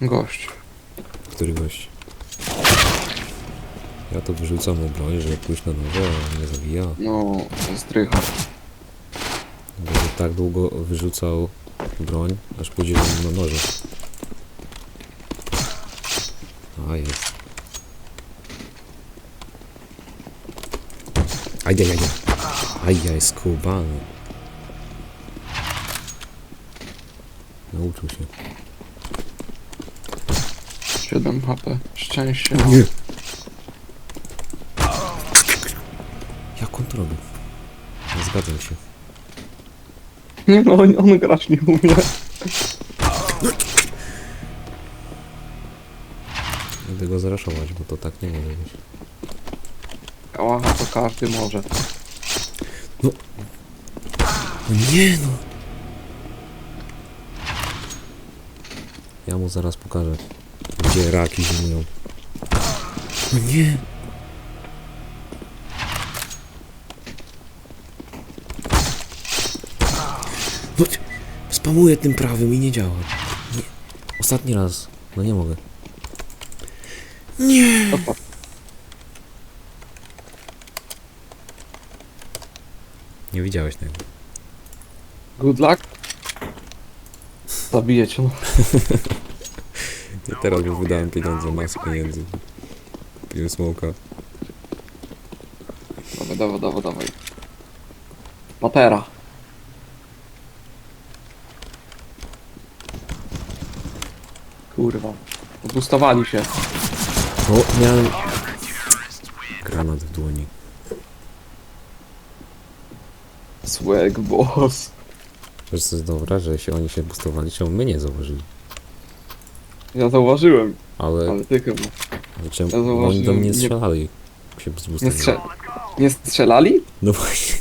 Gość. Który gość? Ja to wyrzucam mu broń, żeby pójść na nowo, a mnie zabija. No, strycha. Będę tak długo wyrzucał broń, aż pójdzie na noże. A, jest. Ajajaj. Ajaj, skubany. Nauczył się. 7 HP. Szczęście. Nie. Jak on to robi? Nie zgadzam się. Nie no, on, on grać nie umie. Będę go zaraszować, bo to tak nie może być. To każdy może. No nie no! Ja mu zaraz pokażę, gdzie raki zimują. No nie! No, spamuję tym prawym i nie działa. Nie. Ostatni raz. No nie mogę. Nie! Opa. Nie widziałeś tego. Good luck. Zabiję cię. Ja teraz już wydałem pieniądze, masę pieniędzy. Piłem smoka. Dawaj, dawaj, dawaj, dawaj. Patera. Kurwa. Odbustowali się. O, miałem... Granat w dłoni. Swag boss. Wiesz co jest dobra, że się oni się boostowali, czemu my nie zauważyli. Ja zauważyłem, Ale, ale ty chyba. ja bo oni do zauważyłem, mnie nie- strzelali. Się Nie, zboostowali. strze nie strzelali? No właśnie.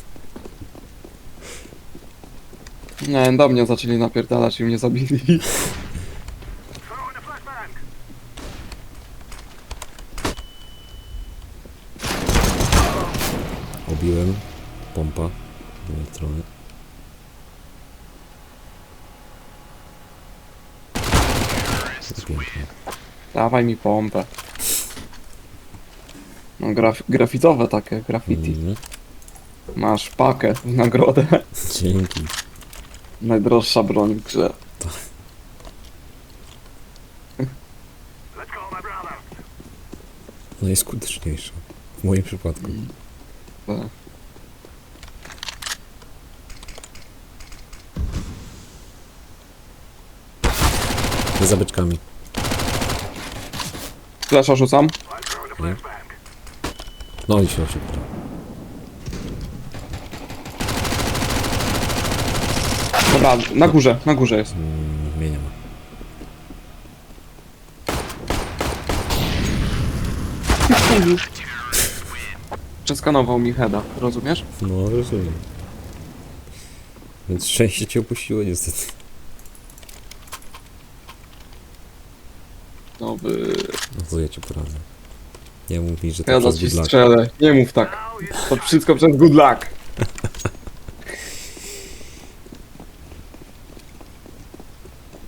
Nie, do mnie zaczęli napierdalać i mnie zabili. Obiłem. Pompa. Z mojej strony. Pięknie. Dawaj mi pompę. No graf grafitowe takie, graffiti. Mhm. Masz pakę w nagrodę. Dzięki. Najdroższa broń w grze. Najskuteczniejsza. W moim przypadku. Tak. Za beczkami. Flesza rzucam. Nie? No i się oszybko. Dobra, na górze, na górze jest. Mm, mnie nie ma. Przeskanował mi heada, rozumiesz? No, rozumiem. Więc szczęście cię opuściło niestety. No by... No to ja ci poradzę. Nie mów mi, że to Ja przez ci strzelę. Nie mów tak. To wszystko przez good luck.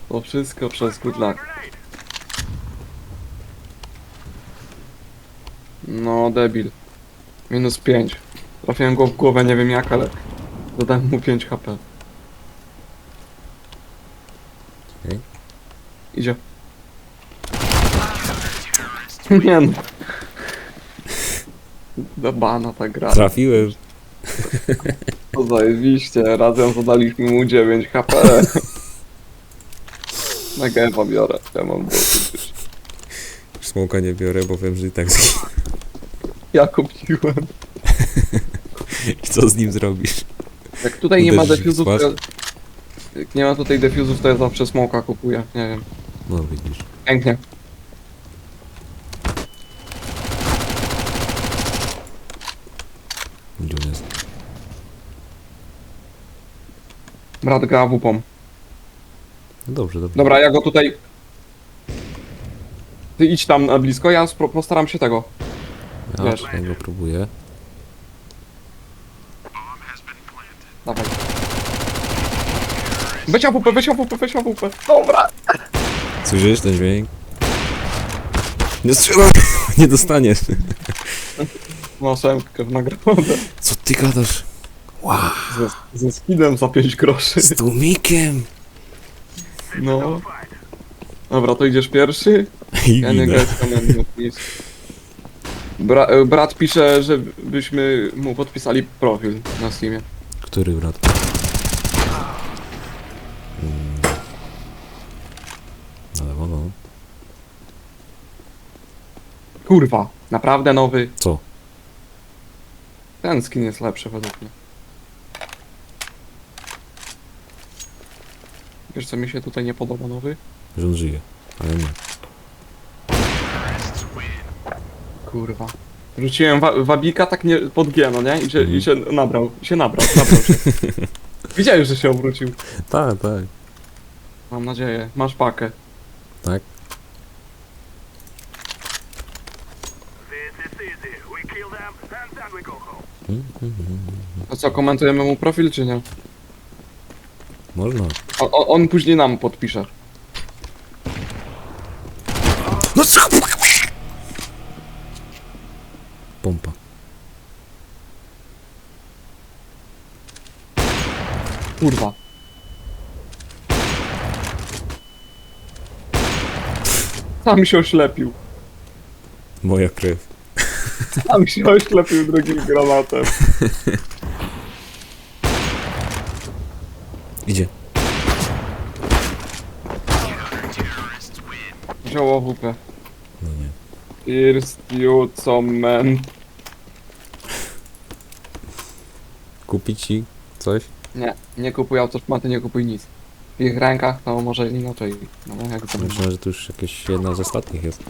To wszystko przez good luck. No, debil. Minus 5. Trafiłem go w głowę, nie wiem jak, ale dodałem mu 5 HP. Okej. Idzie. Nie no. Do bana ta gra. Trafiłem. To zajebiście, razem zadaliśmy mu 9 HP. Na gęba biorę, ja mam dosyć. Smoka nie biorę, bo wiem, że i tak zginie. Ja kupiłem. I co z nim zrobisz? Jak tutaj nie ma Uderzysz w defuzów, to... Jak nie ma tutaj defuzów, to ja zawsze smoka kupuję, nie wiem. No widzisz. Pięknie. Gdzie on jest? Brat gra wupą. No dobrze, dobrze. Dobra, ja go tutaj... Ty idź tam na blisko, ja spro- postaram się tego. Ja, wiesz. ja go próbuję. Weź AWP, weź AWP, weź AWP. Dobra. Słyszysz ten dźwięk? Nie strzelaj! Nie dostaniesz. Masz emkę w nagrodę. Co ty gadasz? Wow, Ze, ze skinem za 5 groszy. z tłumikiem! No. Dobra, to idziesz pierwszy? I Ja nie. Bra e, brat pisze, żebyśmy mu podpisali profil na Steamie. Który brat? Mm. No lewo, no. Kurwa, naprawdę nowy. Co? Ten skin jest lepszy według mnie. Wiesz co mi się tutaj nie podoba nowy? Że on żyje. Ale nie. Kurwa. Rzuciłem wa wabika tak nie pod G, no nie? I się, i się nabrał. I się nabrał, nabrał się. Widziałeś, że się obrócił. Tak, tak. Mam nadzieję. Masz pakę. Tak? To co, komentujemy mu profil, czy nie? Można. O, o, on później nam podpisze. No co? Pompa. Kurwa. Sam się oślepił. Moja krew. Sam się oślepił drugim granatem. Idzie. Wziął OWP. No nie. First you man. Kupić ci coś? Nie, nie kupuj autoszmaty, nie kupuj nic. W ich rękach to może inaczej. No jak to. Myślałem, że to już jakieś jedna z ostatnich jest.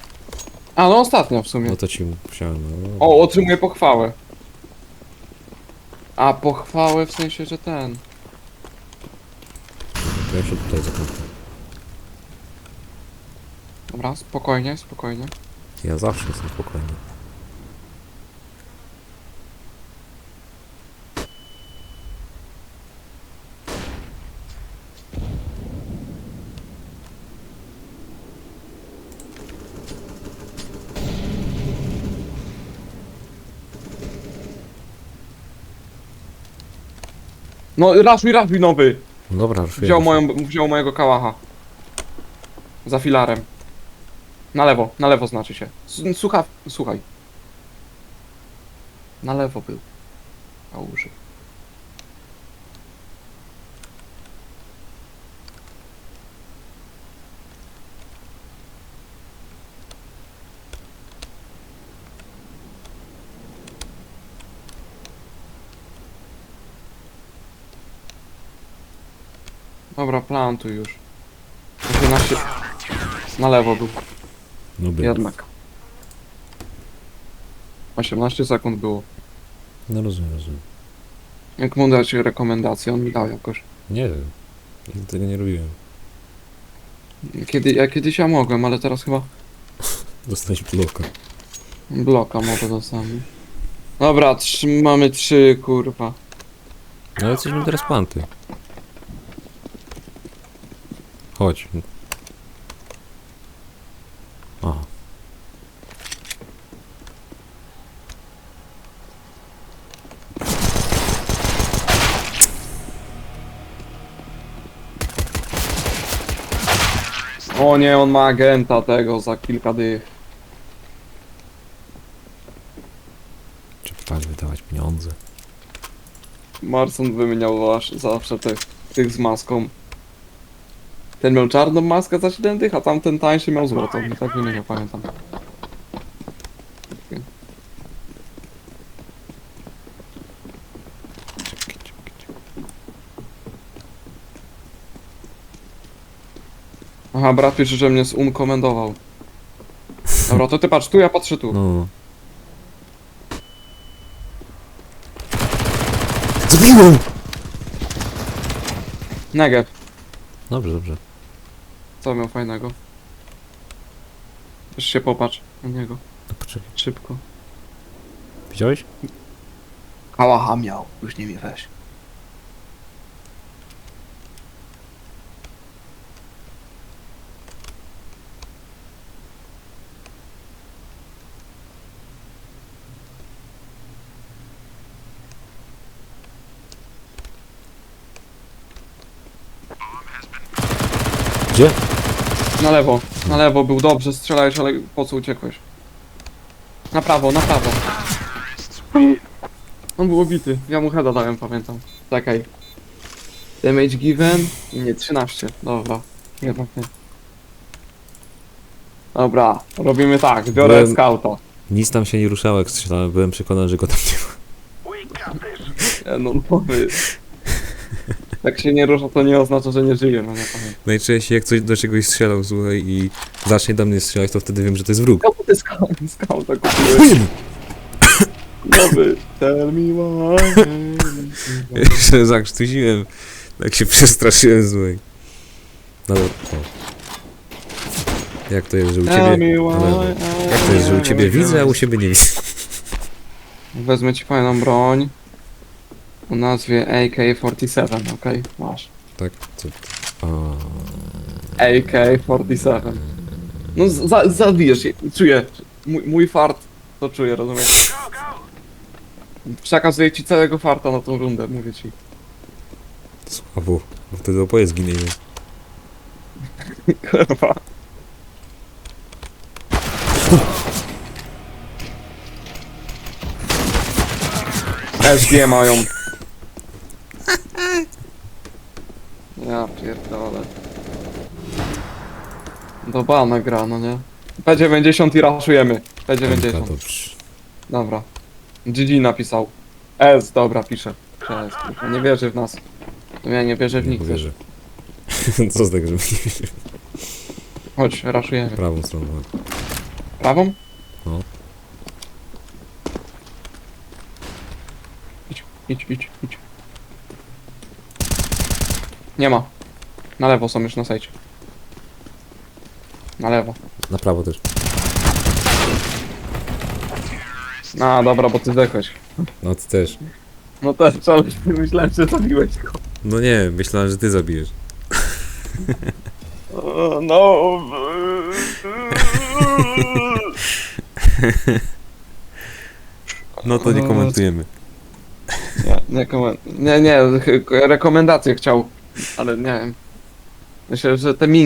A no ostatnio w sumie. No to ci musiałem. No. O, otrzymuję pochwałę. A, pochwałę w sensie, że ten. To ja się tutaj zakąpię. Dobra, spokojnie, spokojnie. Ja zawsze jestem spokojny. No, raszuj, raszuj nowy! No dobra, już Wziął, moją, wziął mojego kałacha. Za filarem. Na lewo, na lewo znaczy się. S- Słucha, słuchaj. Na lewo był. A użył. Dobra, plantuj już. 18... Na lewo był, No był. jednak. 18 sekund było. No rozumiem, rozumiem. Jak mu dać rekomendację, on mi dał jakoś. Nie wiem. Nigdy tego nie robiłem. Kiedy, ja kiedyś ja mogłem, ale teraz chyba Dostać bloka. bloka może dostałem. Dobra, trzy, mamy trzy, kurwa. No ale jesteśmy teraz panty. Chodź. Aha. O nie, on ma agenta tego za kilka dych. Trzeba tak wydawać pieniądze. Marson wymieniał zasz- zawsze tych, tych z maską. Ten miał czarną maskę za 7 dych, a tamten tańszy miał złotą. Tak wymieniał, pamiętam. Aha, brat pisze, że mnie zunkomendował. Dobra, to ty patrz tu, ja patrzę tu. No. Zabiłem! Negev, Dobrze, dobrze. co miał fajnego? Też się popatrz na niego, No poczekaj. szybko. Widziałeś? Kałacha miał, już nie mnie weź. Gdzie? Na lewo, na lewo był dobrze, strzelałeś, ale po co uciekłeś? Na prawo, na prawo. On był obity, ja mu heada dałem, pamiętam. Czekaj. Damage given? Nie, 13, dobra. Jednak nie. Dobra, robimy tak, biorę Byłem- scouta. Nic tam się nie ruszało jak strzelałem, byłem przekonany, że go tam nie ma. Nie, no nowy. Jak się nie rusza, to nie oznacza, że nie żyje, no nie pamiętam. Najczęściej jak coś do czegoś strzelał, słuchaj, i zacznie do mnie strzelać, to wtedy wiem, że to jest wróg. Komu ty skauta skauta kupiłeś? Nowy. Tell me why. Jeszcze zakrztusiłem, jak się przestraszyłem, słuchaj. No, o. Jak to jest, że u Tell ciebie... me why. Jak to jest, że u ciebie widzę, a u siebie nie widzę. Wezmę ci fajną broń. O nazwie AK-47, okej? Masz. Tak? Co? A, AK-47. No za, zabijesz je, czuję. Mój, mój fart to czuję, rozumiesz? Przekazuję ci całego farta na tą rundę, mówię ci. słabo. Bo wtedy zginie. nie? Kurwa. SG mają. Ja pierdolę. Do bana gra, no nie? P90 i raszujemy. Dobra, P90. dobrze. Dobra. GG napisał. S, dobra, pisze. Kurwa, nie wierzy w nas. No ja nie wierzę w Nie też. powierzę. Co z tego, że? Chodź, raszujemy. Prawą stroną. Prawą? No. Idź, idź, idź, idź. Nie ma. Na lewo są już na sajcie. Na lewo. Na prawo też. A, dobra, bo ty zdechłeś. No ty też. No też, ale myślałem, że zabiłeś go. No nie, myślałem, że ty zabijesz. O, No. No to nie komentujemy. Nie, nie, komen- nie, nie, rekomendacje chciał, ale nie wiem. Myślę, że te min